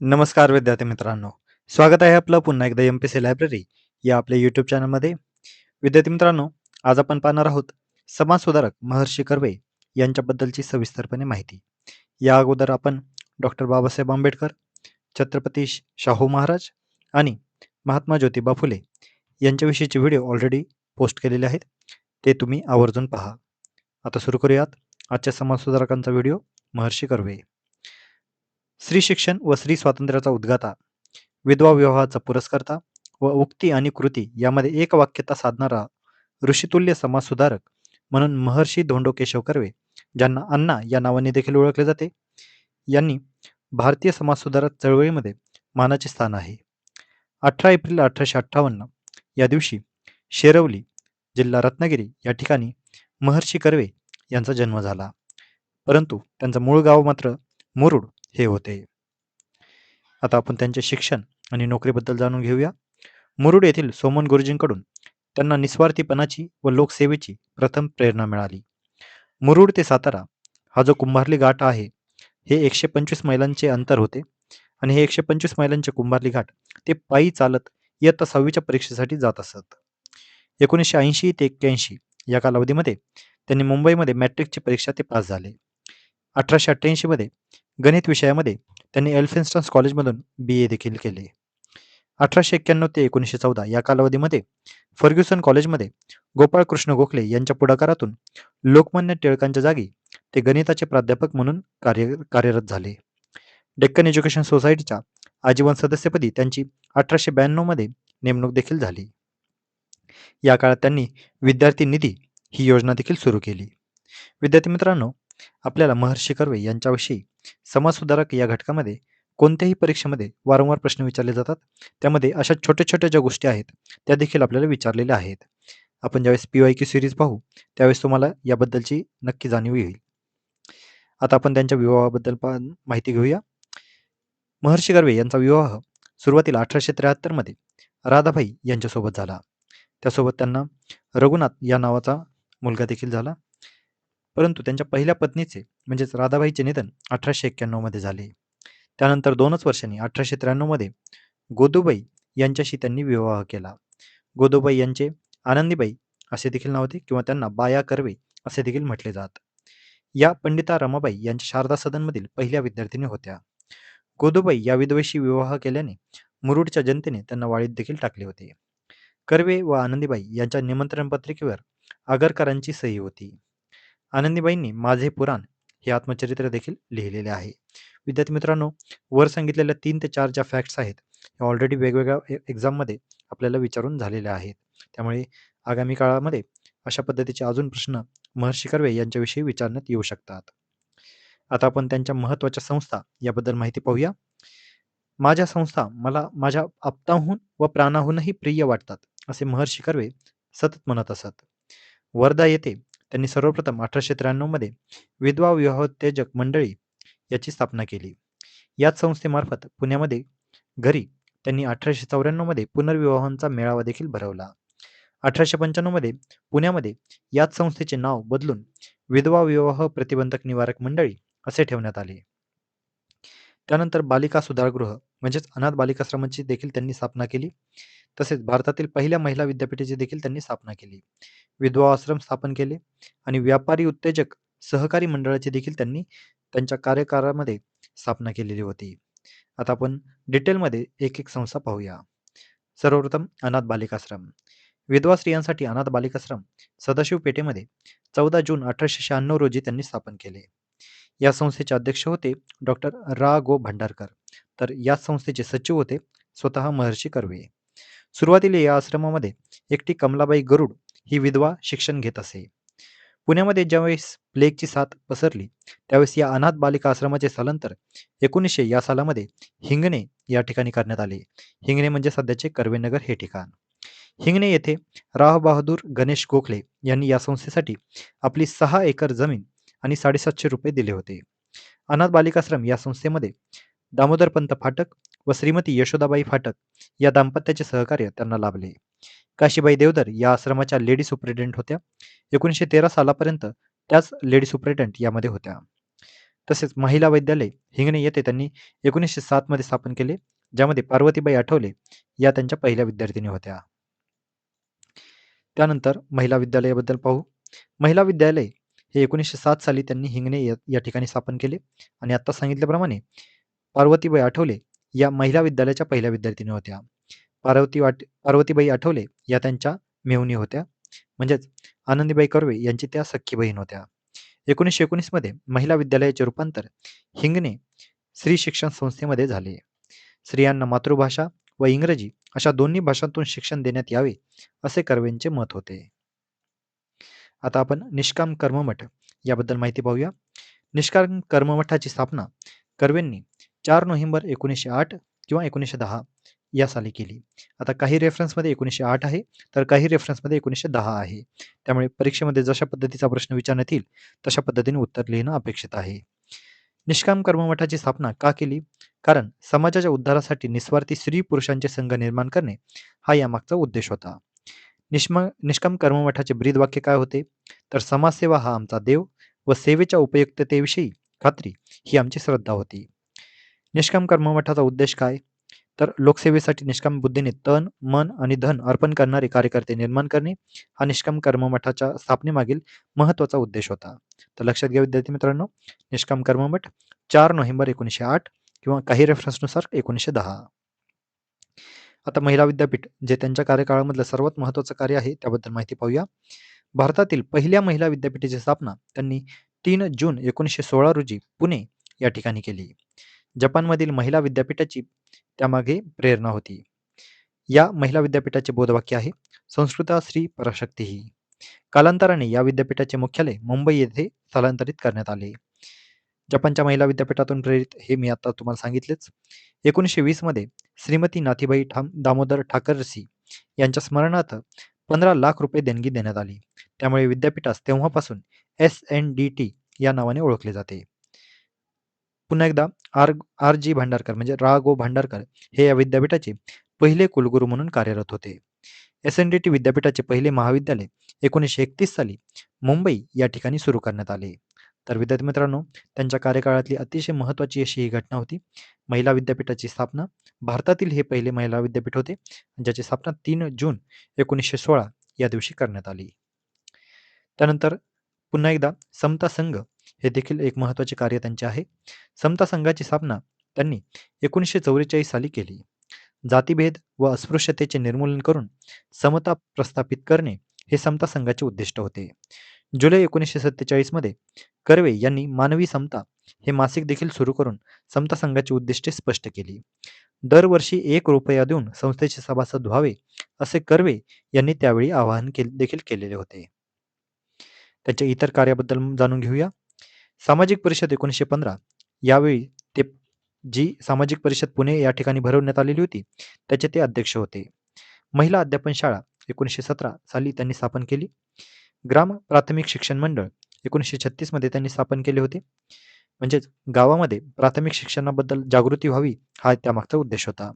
नमस्कार विद्यार्थी मित्रांनो. स्वागत आहे आपलं पुन्हा एकदा एम पी सी लायब्ररी या आपल्या यूट्यूब चॅनलमध्ये विद्यार्थी मित्रांनो आज आपण पाहणार आहोत समाज सुधारक महर्षी कर्वे यांच्याबद्दलची सविस्तरपणे माहिती. या अगोदर आपण डॉक्टर बाबासाहेब आंबेडकर छत्रपती शाहू महाराज आणि महात्मा ज्योतिबा फुले यांच्याविषयीचे व्हिडिओ ऑलरेडी पोस्ट केलेले आहेत. ते तुम्ही आवर्जून पहा. आता सुरू करूयात आजच्या समाजसुधारकांचा व्हिडिओ महर्षी कर्वे. स्त्री शिक्षण व स्त्री स्वातंत्र्याचा उद्गाता विधवा विवाहाचा पुरस्कर्ता व उक्ती आणि कृती यामध्ये एक वाक्यता साधणारा ऋषितुल्य समाजसुधारक म्हणून महर्षी धोंडो केशव कर्वे ज्यांना अण्णा या नावाने देखील ओळखले जाते यांनी भारतीय समाजसुधारक चळवळीमध्ये मानाचे स्थान आहे. अठरा एप्रिल अठराशे अठ्ठावन्न या दिवशी शेरवली जिल्हा रत्नागिरी या ठिकाणी महर्षी कर्वे यांचा जन्म झाला. परंतु त्यांचं मूळ गाव मात्र मुरुड हे होते. आता आपण त्यांचे शिक्षण आणि नोकरीबद्दल जाणून घेऊया. मुरुड येथील सोमन गुरुजींकडून त्यांना निस्वार्थीपणाची व लोकसेवेची प्रथम प्रेरणा मिळाली. मुरुड ते सातारा हा जो कुंभारली घाट आहे हे एकशे पंचवीस मैलांचे अंतर होते आणि हे एकशे पंचवीस मैलांचे कुंभारली घाट ते पायी चालत इयत्ता सहावीच्या परीक्षेसाठी जात असत. एकोणीसशे ऐंशी ते एक्क्याऐंशी या कालावधीमध्ये त्यांनी मुंबईमध्ये मॅट्रिकची परीक्षा ते पास झाले. अठराशे अठ्ठ्याऐंशीमध्ये गणित विषयामध्ये त्यांनी एल्फिन्स्टन्स कॉलेजमधून बी ए देखील केले. अठराशे एक्क्याण्णव ते एकोणीसशे चौदा या कालावधीमध्ये फर्ग्युसन कॉलेजमध्ये गोपाळकृष्ण गोखले यांच्या पुढाकारातून लोकमान्य टिळकांच्या जागी ते गणिताचे प्राध्यापक म्हणून कार्य कार्यरत झाले. डेक्कन एज्युकेशन सोसायटीच्या आजीवन सदस्यपदी त्यांची अठराशे ब्याण्णवमध्ये नेमणूक देखील झाली. या काळात त्यांनी विद्यार्थी निधी ही योजना देखील सुरू केली. विद्यार्थी मित्रांनो आपल्याला महर्षी कर्वे यांच्याविषयी समाजसुधारक या घटकामध्ये कोणत्याही परीक्षेमध्ये वारंवार प्रश्न विचारले जातात. त्यामध्ये अशा छोट्या छोट्या ज्या गोष्टी आहेत त्या देखील आपल्याला विचारलेल्या आहेत. आपण ज्यावेळेस पी वाय क्यू सिरीज पाहू त्यावेळेस तुम्हाला याबद्दलची नक्की जाणीव येईल. आता आपण त्यांच्या विवाहाबद्दल पण माहिती घेऊया. महर्षी कर्वे यांचा विवाह सुरुवातीला अठराशे त्र्याहत्तरमध्ये राधाबाई यांच्यासोबत झाला. त्यासोबत त्यांना रघुनाथ या नावाचा मुलगा देखील झाला. परंतु त्यांच्या पहिल्या पत्नीचे म्हणजेच राधाबाईचे निधन अठराशे एक्क्याण्णवमध्ये झाले. त्यानंतर दोनच वर्षांनी अठराशे त्र्याण्णवमध्ये गोदूबाई यांच्याशी त्यांनी विवाह केला. गोदूबाई यांचे आनंदीबाई असे देखील नाव होते किंवा त्यांना बाया कर्वे असे देखील म्हटले जात. या पंडिता रमाबाई यांच्या शारदा सदनमधील पहिल्या विद्यार्थिनी होत्या. गोदूबाई या विधवेशी विवाह केल्याने मुरुडच्या जनतेने त्यांना वाळीत देखील टाकले होते. कर्वे व आनंदीबाई यांच्या निमंत्रण पत्रिकेवर आगरकरांची सही होती. आनंदीबाईंनी माझे पुराण हे आत्मचरित्र देखील लिहिलेले आहे. विद्यार्थी मित्रांनो वर सांगितलेल्या तीन ते चार ज्या फॅक्ट्स आहेत ह्या ऑलरेडी वेगवेगळ्या एक्झाममध्ये आपल्याला विचारून झालेल्या आहेत. त्यामुळे आगामी काळामध्ये अशा पद्धतीचे अजून प्रश्न महर्षी कर्वे यांच्याविषयी विचारण्यात येऊ शकतात. आता आपण त्यांच्या महत्त्वाच्या संस्था याबद्दल माहिती पाहूया. माझ्या संस्था मला माझ्या आप्ताहून व प्राणाहूनही प्रिय वाटतात असे महर्षी कर्वे सतत म्हणत असत. वर्धा येथे त्यांनी सर्वप्रथम अठराशे त्र्याण्णवमध्ये विधवा विवाहोत्तेजक मंडळी याची स्थापना केली. याच संस्थेमार्फत पुण्यामध्ये घरी त्यांनी अठराशे चौऱ्याण्णवमध्ये पुनर्विवाहांचा मेळावा देखील भरवला. अठराशे पंच्याण्णवमध्ये पुण्यामध्ये याच संस्थेचे नाव बदलून विधवा विवाह प्रतिबंधक निवारक मंडळी असे ठेवण्यात आले. त्यानंतर बालिका सुधारगृह म्हणजेच अनाथ बालिकाश्रमाची देखील त्यांनी स्थापना केली. तसेच भारतातील पहिल्या महिला विद्यापीठाची देखील त्यांनी स्थापना केली. विधवा आश्रम स्थापन केले आणि व्यापारी उत्तेजक सहकारी मंडळाची देखील त्यांनी त्यांच्या कार्यकाळामध्ये स्थापना केलेली होती. आता आपण डिटेलमध्ये एक एक संस्था पाहूया. सर्वप्रथम अनाथ बालिकाश्रम. विधवा स्त्रियांसाठी अनाथ बालिकाश्रम सदाशिव पेठेमध्ये चौदा जून अठराशे शहाण्णव रोजी त्यांनी स्थापन केले. या संस्थेचे अध्यक्ष होते डॉक्टर रा गो भंडारकर. तर याच संस्थेचे सचिव होते स्वतः महर्षी कर्वे. सुरुवातीला या आश्रमामध्ये एकटी कमलाबाई गरुड ही विधवा शिक्षण घेत असे. पुण्यामध्ये ज्यावेळेस प्लेगची साथ पसरली त्यावेळेस या अनाथ बालिका आश्रमाचे स्थलांतर एकोणीसशे या सालामध्ये हिंगणे या ठिकाणी करण्यात आले. हिंगणे म्हणजे सध्याचे कर्वेनगर हे ठिकाण. हिंगणे येथे राव बहादूर गणेश गोखले यांनी या संस्थेसाठी आपली सहा एकर जमीन आणि साडेसातशे रुपये दिले होते. अनाथ बालिकाश्रम या संस्थेमध्ये दामोदरपंत फाटक व श्रीमती यशोदाबाई फाटक या दाम्पत्याचे सहकार्य त्यांना लाभले. काशीबाई देवधर या आश्रमाच्या लेडी सुप्रिटेंट होत्या. एकोणीसशे तेरा सालापर्यंत त्याच लेडी सुप्रिटेंट यामध्ये होत्या. तसेच महिला वैद्यालय हिंगणे येथे त्यांनी एकोणीसशे सातमध्ये स्थापन केले ज्यामध्ये पार्वतीबाई आठवले या त्यांच्या पहिल्या विद्यार्थिनी होत्या. त्यानंतर महिला विद्यालयाबद्दल पाहू. महिला विद्यालय हे एकोणीसशे सात साली त्यांनी हिंगणे या ठिकाणी स्थापन केले. आणि आता सांगितल्याप्रमाणे पार्वतीबाई आठवले या महिला विद्यालयाच्या पहिल्या विद्यार्थिनी होत्या. पार्वती वाट पार्वतीबाई आठवले या त्यांच्या मेहुणी होत्या. म्हणजेच आनंदीबाई कर्वे यांची त्या सख्खी बहीण होत्या. एकोणीसशे एकोणीसमध्ये महिला विद्यालयाचे रूपांतर हिंगणे स्त्री शिक्षण संस्थेमध्ये झाले. स्त्रियांना मातृभाषा व इंग्रजी अशा दोन्ही भाषांतून शिक्षण देण्यात यावे असे कर्वेंचे मत होते. आता आपण निष्काम कर्ममठ याबद्दल माहिती पाहूया. निष्काम कर्ममठाची स्थापना कर्वेंनी चार नोव्हेंबर एकोणीसशे आठ किंवा एकोणीसशे दहा या साली केली. आता काही रेफरन्समध्ये एकोणीसशे आठ आहे तर काही रेफरन्समध्ये एकोणीसशे दहा आहे. त्यामुळे परीक्षेमध्ये जशा पद्धतीचा प्रश्न विचारण्यात येईल तशा पद्धतीने उत्तर लिहिणं अपेक्षित आहे. निष्काम कर्ममठाची स्थापना का केली? कारण समाजाच्या उद्धारासाठी निस्वार्थी स्त्री पुरुषांचे संघ निर्माण करणे हा यामागचा उद्देश होता. निष्म निष्काम कर्ममठाचे ब्रीद वाक्य काय होते? तर समाजसेवा हा आमचा देव व सेवेच्या उपयुक्ततेविषयी खात्री ही आमची श्रद्धा होती. निष्काम कर्ममठाचा उद्देश काय? तर लोकसेवेसाठी निष्काम बुद्धीने तन मन आणि धन अर्पण करणारे कार्यकर्ते निर्माण करणे हा निष्काम कर्ममठाच्या स्थापनेमागील महत्त्वाचा उद्देश होता. तर लक्षात घ्या विद्यार्थी मित्रांनो निष्काम कर्ममठ चार नोव्हेंबर एकोणीसशे आठ किंवा काही रेफरन्सनुसार एकोणीसशे दहा. आता महिला विद्यापीठ जे त्यांच्या कार्यकाळामधलं सर्वात महत्वाचं कार्य आहे त्याबद्दल माहिती पाहूया. भारतातील पहिल्या महिला विद्यापीठाची स्थापना त्यांनी तीन जून एकोणीसशे सोळा रोजी पुणे या ठिकाणी केली. जपानमधील महिला विद्यापीठाची त्यामागे प्रेरणा होती. या महिला विद्यापीठाचे बोधवाक्य आहे संस्कृता श्री पराशक्ती ही. कालांतराने या विद्यापीठाचे मुख्यालय मुंबई येथे स्थलांतरित करण्यात आले. जपानच्या महिला विद्यापीठातून प्रेरित हे मी आता तुम्हाला सांगितलेच. एकोणीसशे वीसमध्ये श्रीमती नाथीबाई ठाम दामोदर ठाकरसी यांच्या स्मरणार्थ पंधरा लाख रुपये देणगी देण्यात आली. त्यामुळे विद्यापीठास तेव्हापासून एस एन डी टी या नावाने ओळखले जाते. पुन्हा एकदा आर आर जी भांडारकर म्हणजे रा गो भांडारकर हे या विद्यापीठाचे पहिले कुलगुरू म्हणून कार्यरत होते. एस एन डी टी विद्यापीठाचे पहिले महाविद्यालय एकोणीसशे एकतीस साली मुंबई या ठिकाणी सुरू करण्यात आले. तर विद्यार्थी मित्रांनो त्यांच्या कार्यकाळातली अतिशय महत्त्वाची अशी ही घटना होती. महिला विद्यापीठाची स्थापना. भारतातील हे पहिले महिला विद्यापीठ होते ज्याची स्थापना तीन जून एकोणीसशे सोळा या दिवशी करण्यात आली. त्यानंतर पुन्हा एकदा समता संघ हे देखील एक महत्त्वाचे कार्य त्यांचे आहे. समता संघाची स्थापना त्यांनी एकोणीसशे चौवेचाळीस साली केली. जातीभेद व अस्पृश्यतेचे निर्मूलन करून समता प्रस्थापित करणे हे समता संघाचे उद्दिष्ट होते. जुलै एकोणीसशे सत्तेचाळीसमध्ये कर्वे यांनी मानवी समता हे मासिक देखील सुरू करून समता संघाची उद्दिष्टे स्पष्ट केली. दरवर्षी एक रुपया देऊन संस्थेचे सभासद व्हावे असे कर्वे यांनी त्यावेळी आवाहन के देखील केलेले होते. त्याच्या इतर कार्याबद्दल जाणून घेऊया. सामाजिक परिषद एकोणीसशे पंधरा यावेळी ते जी सामाजिक परिषद पुणे या ठिकाणी भरवण्यात आलेली होती त्याचे ते अध्यक्ष होते. महिला अध्यापन शाळा एकोणीसशे सतरा साली त्यांनी स्थापन केली. ग्राम प्राथमिक शिक्षण मंडळ एकोणीसशे छत्तीसमध्ये त्यांनी स्थापन केले होते. म्हणजेच गावामध्ये प्राथमिक शिक्षणाबद्दल जागृती व्हावी हा त्यामागचा उद्देश होता.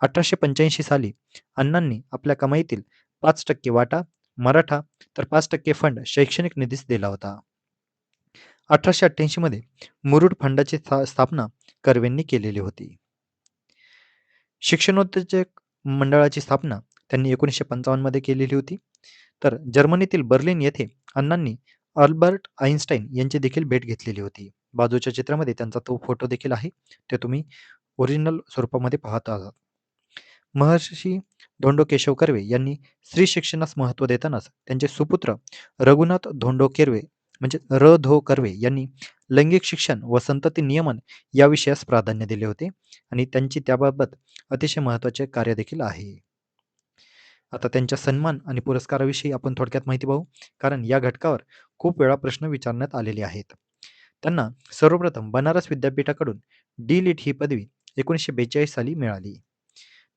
अठराशे पंच्याऐंशी साली अण्णांनी आपल्या कमाईतील पाच टक्के वाटा मराठा तर पाच टक्के फंड शैक्षणिक निधीस दिला होता. अठराशे अठ्ठ्याऐंशी मध्ये मुरुड फंडाची स्थापना कर्वेंनी केलेली होती. शिक्षणोत्तेजक मंडळाची स्थापना त्यांनी एकोणीसशे पंचावन्नमध्ये केलेली होती. तर जर्मनीतील बर्लिन येथे अण्णांनी अल्बर्ट आईन्स्टाईन यांची देखील भेट घेतलेली होती. बाजूच्या चित्रामध्ये त्यांचा तो फोटो देखील आहे. ते तुम्ही ओरिजिनल स्वरूपामध्ये पाहत आहात. महर्षी धोंडो केशव कर्वे यांनी स्त्री शिक्षणास महत्त्व देतानाच त्यांचे सुपुत्र रघुनाथ धोंडो केरवे म्हणजे र धो कर्वे यांनी लैंगिक शिक्षण व संतती नियमन या विषयास प्राधान्य दिले होते आणि त्यांची त्याबाबत अतिशय महत्त्वाचे कार्य देखील आहे. आता त्यांच्या सन्मान आणि पुरस्काराविषयी आपण थोडक्यात माहिती पाहू. कारण या घटकावर खूप वेळा प्रश्न विचारण्यात आलेले आहेत. त्यांना सर्वप्रथम बनारस विद्यापीठाकडून डी लिट ही पदवी एकोणीसशे बेचाळीस साली मिळाली.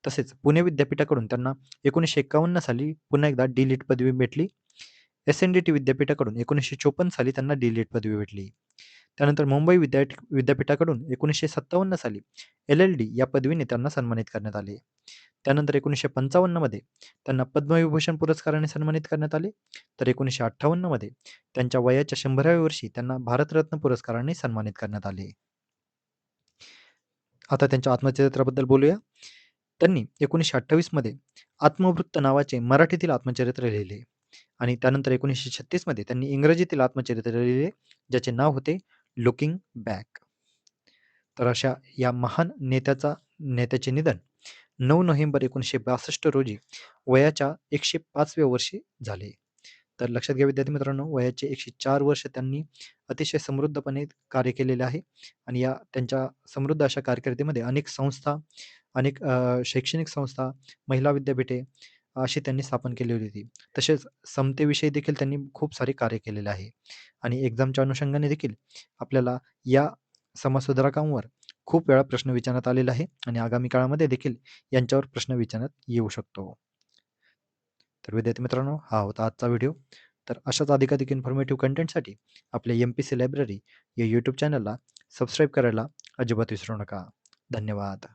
तसेच पुणे विद्यापीठाकडून त्यांना एकोणीसशे एकावन्न साली पुन्हा एकदा डी लिट पदवी भेटली. एस एन डी टी विद्यापीठाकडून एकोणीसशे चोपन्न साली त्यांना डी लिट पदवी भेटली. त्यानंतर मुंबई विद्या विद्यापीठाकडून एकोणीसशे सत्तावन्न साली एल एल डी या पदवीने त्यांना सन्मानित करण्यात आले. त्यानंतर एकोणीसशे पंचावन्नमध्ये त्यांना पद्मविभूषण पुरस्काराने सन्मानित करण्यात आले. तर एकोणीसशे अठ्ठावन्नमध्ये त्यांच्या वयाच्या शंभराव्या वर्षी त्यांना भारतरत्न पुरस्काराने सन्मानित करण्यात आले. आता त्यांच्या आत्मचरित्राबद्दल बोलूया. त्यांनी एकोणीसशे अठ्ठावीसमध्ये आत्मवृत्त नावाचे मराठीतील आत्मचरित्र लिहिले. आणि त्यानंतर एकोणीसशे छत्तीसमध्ये त्यांनी इंग्रजीतील आत्मचरित्र लिहिले ज्याचे नाव होते लुकिंग बॅक तर अशा या महान नेत्याचा नेत्याचे निधन नऊ नोव्हेंबर एकोणीसशे बासष्ट रोजी वयाच्या एकशे पाचव्या वर्षी झाले. तर लक्षात घ्या विद्यार्थी मित्रांनो वयाचे एकशे चार वर्ष त्यांनी अतिशय समृद्धपणे कार्य केलेले आहे आणि या त्यांच्या समृद्ध अशा कारकिर्दीमध्ये अनेक संस्था अनेक शैक्षणिक संस्था महिला विद्यापीठे अशी त्यांनी स्थापन केलेली होती. तसेच समतेविषयी देखील त्यांनी खूप सारे कार्य केलेले आहे. आणि एक्झामच्या अनुषंगाने देखील आपल्याला या समाजसुधारकांवर खूप वेळा प्रश्न विचारण्यात आलेला आहे आणि आगामी काळामध्ये देखील यांच्यावर प्रश्न विचारण्यात येऊ शकतो. तर विद्यार्थी मित्रांनो हा होता आजचा व्हिडिओ. तर अशाच अधिकाधिक इन्फॉर्मेटिव्ह कंटेंटसाठी आपल्या एम पी सी लायब्ररी या यूट्यूब चॅनलला सबस्क्राईब करायला अजिबात विसरू नका. धन्यवाद.